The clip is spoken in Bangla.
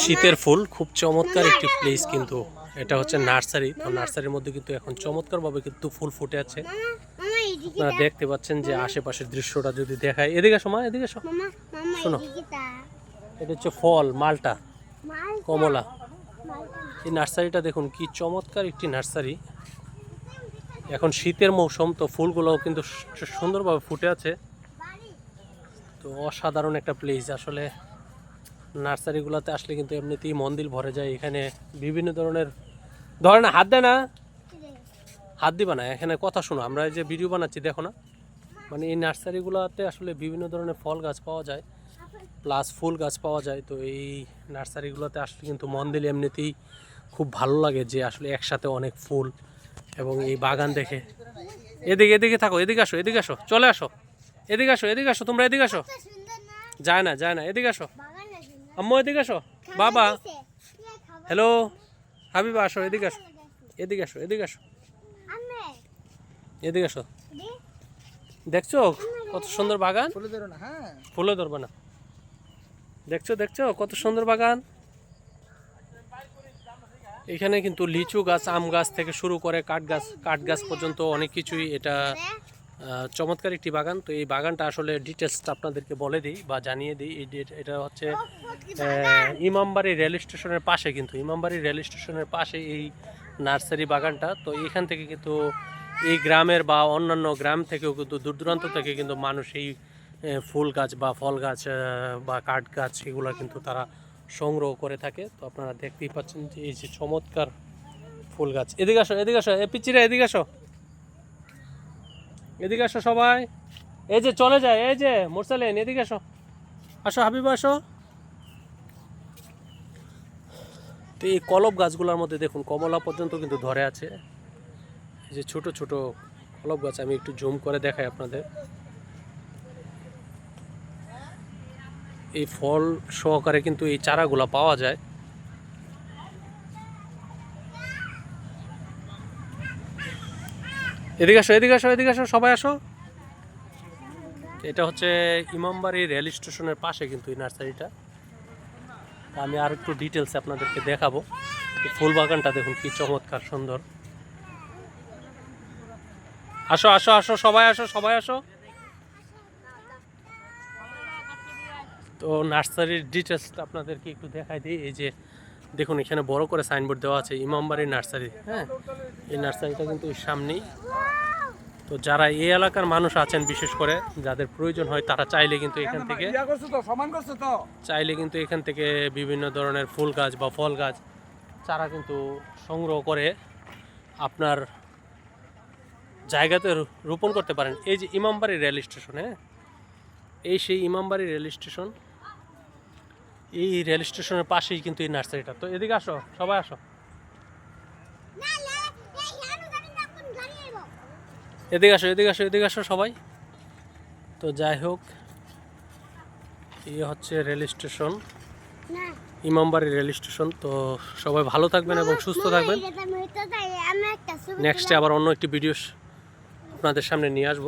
শীতের ফুল খুব চমৎকার একটি প্লেস কিন্তু এটা হচ্ছে নার্সারি। তো নার্সারির মধ্যে কিন্তু এখন চমৎকারভাবে কিন্তু ফুল ফুটে আছে। আপনারা দেখতে পাচ্ছেন যে আশেপাশের দৃশ্যটা যদি দেখায় এদিকে মা এদিকে শোনো। এটা হচ্ছে ফল মালটা। কমলা। এই নার্সারিটা দেখুন কি চমৎকার একটি নার্সারি। এখন শীতের মৌসুম তো ফুলগুলোও কিন্তু সুন্দরভাবে ফুটে আছে। তো অসাধারণ একটা প্লেস আসলে নার্সারিগুলোতে আসলে কিন্তু এমনিতেই মন্দির ভরে যায়। এখানে বিভিন্ন ধরনের, ধরে না, হাত দেয় না। হাত দিবা না, এখানে কথা শোনো। আমরা এই যে ভিডিও বানাচ্ছি, দেখো না। মানে এই নার্সারিগুলোতে আসলে বিভিন্ন ধরনের ফল গাছ পাওয়া যায়। প্লাস ফুল গাছ পাওয়া যায়। তো এই নার্সারিগুলোতে আসলে কিন্তু মন দিলে এমনিতেই খুব ভালো লাগে যে আসলে একসাথে অনেক ফুল এবং এই বাগান দেখে। এদিকে এদিকে থাকো, এদিকে আসো এদিকে আসো, চলে আসো। এদিকে আসো এদিকে আসো তোমরা এদিকে আসো। যায় না যায় না এদিকে আসো। আম্মু এদিকে আসো। বাবা। হ্যালো হাবিবা আসো এদিকে আসো। এদিকে আসো এদিকে আসো। এদিকে আসো। দেখছ? কত সুন্দর বাগান? ফুলে হ্যাঁ। ফুলে ধরবে না। দেখছ দেখছ? কত সুন্দর বাগান। এখানে কিন্তু লিচু গাছ আম গাছ থেকে শুরু করে কাঠ গাছ কাঠ গাছ পর্যন্ত অনেক কিছুই এটা চমৎকার একটি বাগান। তো এই বাগানটা আসলে ডিটেলসটা আপনাদেরকে বলে দিই বা জানিয়ে দিই। এই এটা হচ্ছে ইমামবাড়ি রেল স্টেশনের পাশে কিন্তু ইমামবাড়ি রেল স্টেশনের পাশে এই নার্সারি বাগানটা। তো এখান থেকে কিন্তু এই গ্রামের বা অন্যান্য গ্রাম থেকেও কিন্তু দূর দূরান্ত থেকে কিন্তু মানুষ এই ফুল গাছ বা ফল গাছ বা কাঠ গাছ এগুলো কিন্তু তারা সংগ্রহ করে থাকে। তো আপনারা দেখতেই পাচ্ছেন যে এই যে চমৎকার ফুল গাছ। এদিকে আসো এদিকে আসো এ পিচিরা এদিকে আসো। এদিকে আসো সবাই। এই যে চলে যায়, এই যে মোরসালেন, এদিকে আসো। আসো হাবিব, আসো। তো এই কলব গাছগুলোর মধ্যে দেখুন, কমলা পর্যন্ত কিন্তু ধরে আছে। এই যে ছোট ছোট কলব গাছ, আমি একটু জুম করে দেখাই আপনাদের। এই ফল সহকারে কিন্তু এই চারাগুলো পাওয়া যায়। এদিকে আসো এদিকে আসো এদিকে আসো, সবাই আসো। এটা হচ্ছে ইমামবাড়ি রেল স্টেশনের পাশে কিন্তু এই নার্সারিটা। আমি আর একটু ডিটেলসে আপনাদেরকে দেখাবো। ফুল বাগানটা দেখুন, কি চমৎকার সুন্দর। আসো আসো আসো, সবাই আসো সবাই আসো। তো নার্সারির ডিটেলসটা আপনাদেরকে একটু দেখাই দিই। এই যে দেখুন, এখানে বড় করে সাইনবোর্ড দেওয়া আছে, ইমামবাড়ি নার্সারি। হ্যাঁ এই নার্সারিটা কিন্তু সামনেই। তো যারা এই এলাকার মানুষ আছেন বিশেষ করে যাদের প্রয়োজন হয় তারা চাইলে কিন্তু এখান থেকে চাইলে কিন্তু এখান থেকে বিভিন্ন ধরনের ফুল গাছ বা ফল গাছ চারা কিন্তু সংগ্রহ করে আপনার জায়গাতে রো- রোপণ করতে পারেন। এই যে ইমামবাড়ি রেল স্টেশন হ্যাঁ? এই সেই ইমামবাড়ি রেল স্টেশন এই রেল স্টেশনের পাশেই কিন্তু এই নার্সারিটা। তো এদিকে আসো সবাই আসো। এদিকে আসো এদিকে আসো এদিকে আসো সবাই। তো যাই হোক এ হচ্ছে rail station Imambari rail station. তো সবাই ভালো থাকবেন এবং সুস্থ থাকবেন। নেক্সটে আবার অন্য একটি ভিডিও আপনাদের সামনে নিয়ে আসব।